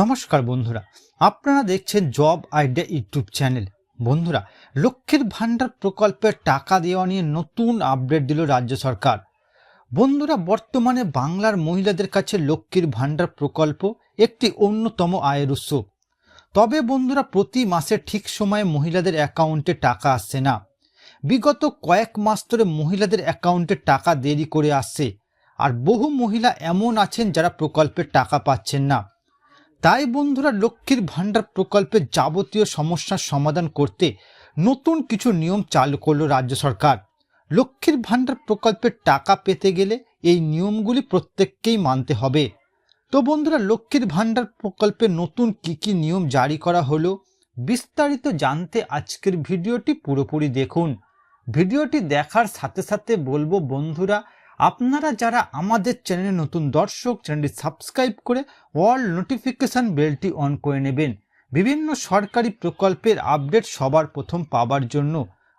নমস্কার বন্ধুরা, আপনারা দেখছেন জব আইডিয়া ইউটিউব চ্যানেল। বন্ধুরা, লক্ষ্মীর ভাণ্ডার প্রকল্পের টাকা দেওয়া নিয়ে নতুন আপডেট দিল রাজ্য সরকার। বন্ধুরা, বর্তমানে বাংলার মহিলাদের কাছে লক্ষ্মীর ভাণ্ডার প্রকল্প একটি অন্যতম আয়ের উৎস। তবে বন্ধুরা, প্রতি মাসে ঠিক সময়ে মহিলাদের অ্যাকাউন্টে টাকা আসছে না। বিগত কয়েক মাস ধরে মহিলাদের অ্যাকাউন্টে টাকা দেরি করে আসছে। আর বহু মহিলা এমন আছেন যারা প্রকল্পের টাকা পাচ্ছেন না। তাই বন্ধুরা লক্ষ্মীর ভাণ্ডার প্রকল্পের যাবতীয় সমস্যার সমাধান করতে নতুন কিছু নিয়ম চালু করল রাজ্য সরকার। লক্ষ্মীর ভাণ্ডার প্রকল্পের টাকা পেতে গেলে এই নিয়মগুলি প্রত্যেককেই মানতে হবে। তো বন্ধুরা লক্ষ্মীর ভাণ্ডার প্রকল্পে নতুন কি কি নিয়ম জারি করা হলো বিস্তারিত জানতে আজকের ভিডিওটি পুরোপুরি দেখুন। ভিডিওটি দেখার সাথে সাথে বলব বন্ধুরা আপনারা যারা আমাদের চ্যানেলে নতুন দর্শক, চ্যানেলটি সাবস্ক্রাইব করে অল নোটিফিকেশান বেলটি অন করে নেবেন। বিভিন্ন সরকারি প্রকল্পের আপডেট সবার প্রথম পাবার জন্য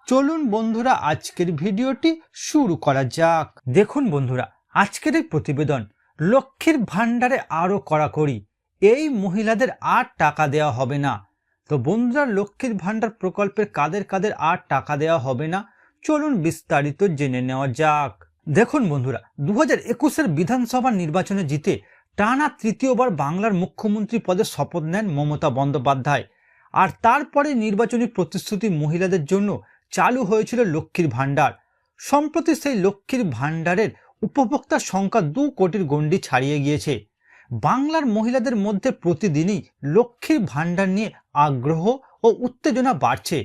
চলুন বন্ধুরা, আজকের ভিডিওটি শুরু করা যাক। দেখুন বন্ধুরা, আজকের এই প্রতিবেদন লক্ষ্মীর ভাণ্ডারে আরও কড়াকড়ি। এই মহিলাদের আর টাকা দেওয়া হবে না। তো বন্ধুরা, লক্ষ্মীর ভাণ্ডার প্রকল্পের কাদের কাদের আর টাকা দেওয়া হবে না? চলুন বিস্তারিত জেনে নেওয়া যাক। দেখুন বন্ধুরা দু হাজার একুশের বিধানসভা নির্বাচনে জিতে টানা তৃতীয়বার বাংলার মুখ্যমন্ত্রী পদে শপথ নেন মমতা বন্দ্যোপাধ্যায়। আর তারপরে নির্বাচনী প্রতিশ্রুতি মহিলাদের জন্য চালু হয়েছিল লক্ষ্মীর ভাণ্ডার। সম্প্রতি সেই লক্ষ্মীর ভাণ্ডারের উপভোক্তার সংখ্যা দু কোটির গণ্ডি ছাড়িয়ে গিয়েছে। বাংলার মহিলাদের মধ্যে প্রতিদিনই লক্ষ্মীর ভাণ্ডার নিয়ে আগ্রহ ও উত্তেজনা বাড়ছে।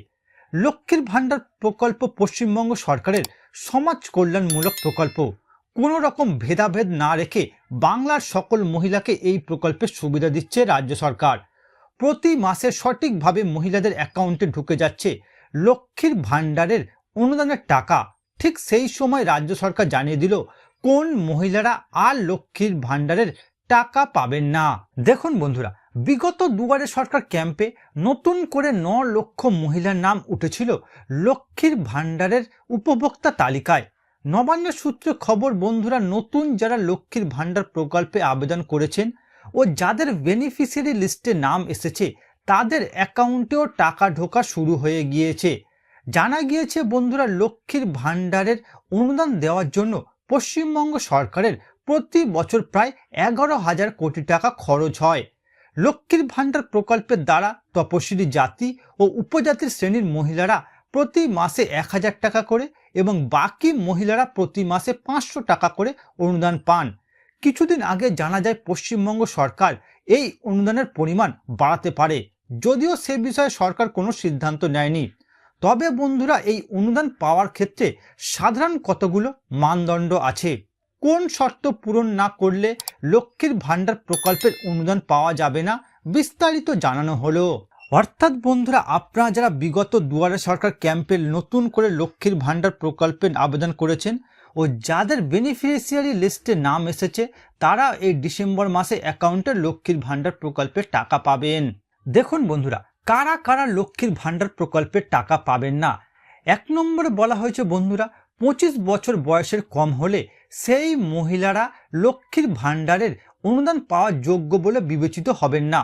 লক্ষ্মীর ভাণ্ডার প্রকল্প পশ্চিমবঙ্গ সরকারের সমাজ কল্যাণমূলক প্রকল্প। কোনো রকম ভেদাভেদ না রেখে বাংলার সকল মহিলাকে এই প্রকল্পের সুবিধা দিচ্ছে রাজ্য সরকার। প্রতি মাসে সঠিকভাবে মহিলাদের অ্যাকাউন্টে ঢুকে যাচ্ছে লক্ষ্মীর ভাণ্ডারের অনুদানের টাকা। ঠিক সেই সময় রাজ্য সরকার জানিয়ে দিল, কোন মহিলারা আর লক্ষ্মীর ভাণ্ডারের টাকা পাবেন না। দেখুন বন্ধুরা বিগত দুবারে সরকার ক্যাম্পে নতুন করে ন লক্ষ মহিলার নাম উঠেছিল লক্ষ্মীর ভাণ্ডারের উপভোক্তা তালিকায়। নবান্ন সূত্রে খবর, বন্ধুরা, নতুন যারা লক্ষ্মীর ভাণ্ডার প্রকল্পে আবেদন করেছেন ও যাদের বেনিফিশিয়ারি লিস্টে নাম এসেছে, তাদের অ্যাকাউন্টেও টাকা ঢোকা শুরু হয়ে গিয়েছে। জানা গিয়েছে, বন্ধুরা, লক্ষ্মীর ভাণ্ডারের অনুদান দেওয়ার জন্য পশ্চিমবঙ্গ সরকারের প্রতি বছর প্রায় এগারো হাজার কোটি টাকা খরচ হয়। লক্ষ্মীর ভাণ্ডার প্রকল্পের দ্বারা তপশিলি জাতি ও উপজাতির শ্রেণির মহিলারা প্রতি মাসে এক হাজার টাকা করে এবং বাকি মহিলারা প্রতি মাসে পাঁচশো টাকা করে অনুদান পান। কিছুদিন আগে জানা যায় পশ্চিমবঙ্গ সরকার এই অনুদানের পরিমাণ বাড়াতে পারে, যদিও সে বিষয়ে সরকার কোনো সিদ্ধান্ত নেয়নি। তবে বন্ধুরা, এই অনুদান পাওয়ার ক্ষেত্রে সাধারণ কতগুলো মানদণ্ড আছে? কোন শর্ত পূরণ না করলে লক্ষ্মীর ভাণ্ডার প্রকল্পের অনুদান পাওয়া যাবে না? বিস্তারিত জানানো হলো। অর্থাৎ বন্ধুরা, আপনারা যারা বিগত দুয়ারে সরকার ক্যাম্পের নতুন করে লক্ষ্মীর ভাণ্ডার প্রকল্পের আবেদন করেছেন ও যাদের বেনিফিশিয়ারি লিস্টে নাম এসেছে, তারা এই ডিসেম্বর মাসে অ্যাকাউন্টে লক্ষ্মীর ভাণ্ডার প্রকল্পের টাকা পাবেন। দেখুন বন্ধুরা, কারা কারা লক্ষ্মীর ভাণ্ডার প্রকল্পের টাকা পাবেন না? এক নম্বরে বলা হয়েছে বন্ধুরা, পঁচিশ বছর বয়সের কম হলে সেই মহিলারা লক্ষ্মীর ভাণ্ডারের অনুদান পাওয়ার যোগ্য বলে বিবেচিত হবেন না।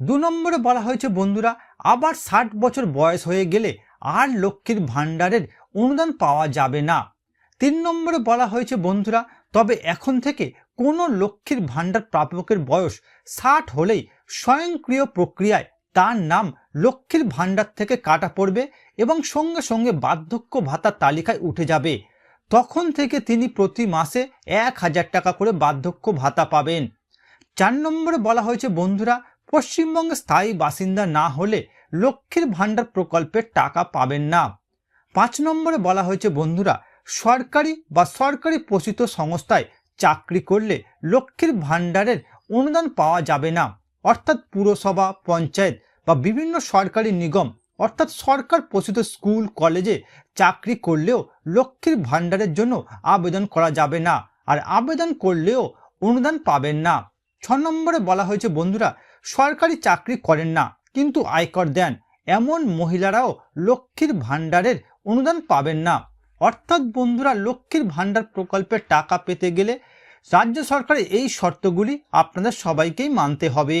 দু নম্বরে বলা হয়েছে, বন্ধুরা, আবার ষাট বছর বয়স হয়ে গেলে আর লক্ষ্মীর ভাণ্ডারের অনুদান পাওয়া যাবে না। তিন নম্বরে বলা হয়েছে, বন্ধুরা, তবে এখন থেকে কোনো লক্ষ্মীর ভাণ্ডার প্রাপকের বয়স ষাট হলেই স্বয়ংক্রিয় প্রক্রিয়ায় তার নাম লক্ষ্মীর ভাণ্ডার থেকে কাটা পড়বে এবং সঙ্গে সঙ্গে বার্ধক্য ভাতার তালিকায় উঠে যাবে। তখন থেকে তিনি প্রতি মাসে এক হাজার টাকা করে বার্ধক্য ভাতা পাবেন। চার নম্বরে বলা হয়েছে, বন্ধুরা পশ্চিমবঙ্গে স্থায়ী বাসিন্দা না হলে লক্ষ্মীর ভাণ্ডার প্রকল্পের টাকা পাবেন না। পাঁচ নম্বরে বলা হয়েছে, বন্ধুরা, সরকারি বা সরকারি পোষিত সংস্থায় চাকরি করলে লক্ষ্মীর ভাণ্ডারের অনুদান পাওয়া যাবে না। অর্থাৎ পুরসভা, পঞ্চায়েত বা বিভিন্ন সরকারি নিগম অর্থাৎ সরকার পোষিত স্কুল, কলেজে চাকরি করলেও লক্ষ্মীর ভাণ্ডারের জন্য আবেদন করা যাবে না। আর আবেদন করলেও অনুদান পাবেন না। ছ নম্বরে বলা হয়েছে, বন্ধুরা, সরকারি চাকরি করেন না, কিন্তু আয়কর দেন। এমন মহিলারাও লক্ষ্মীর ভাণ্ডারের অনুদান পাবেন না। অর্থাৎ, বন্ধুরা, লক্ষ্মীর ভাণ্ডার প্রকল্পের টাকা পেতে গেলে রাজ্য সরকারের এই শর্তগুলি আপনাদের সবাইকেই মানতে হবে।